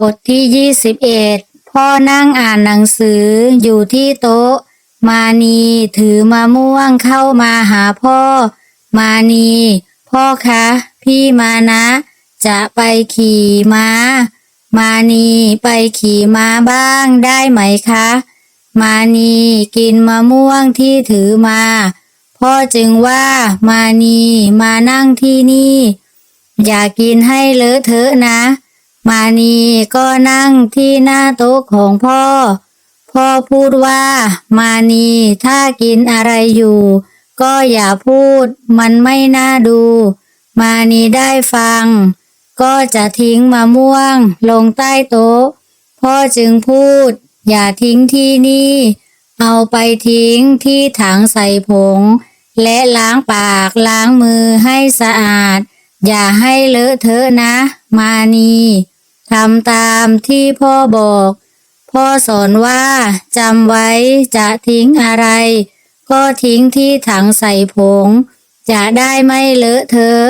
บทที่ยี่สิบเอ็ดพ่อนั่งอ่านหนังสืออยู่ที่โต๊ะ มานีถือมะม่วงเข้ามาหาพ่อ มานี พ่อคะ พี่มานะ จะไปขี่ม้า มานีไปขี่ม้าบ้างได้ไหมคะ มานีกินมะม่วงที่ถือมา พ่อจึงว่ามานีมานั่งที่นี่ อย่ากินให้เลอะเทอะนะ มานีก็นั่งที่หน้าโต๊ะของพ่อ พ่อพูดว่า มานีถ้ากินอะไรอยู่ ก็อย่าพูด มันไม่น่าดู มานีได้ฟัง ก็จะทิ้งมะม่วง ลงใต้โต๊ะ พ่อจึงพูด อย่าทิ้งที่นี่ เอาไปทิ้งที่ถังใส่ผง และล้างปากล้างมือให้สะอาด อย่าให้เลอะเทอะนะ มานี ทำตามที่พ่อบอก พ่อสอนว่าจำไว้จะทิ้งอะไร ก็ทิ้งที่ถังใส่ผง จะได้ไม่เลอะเทอะ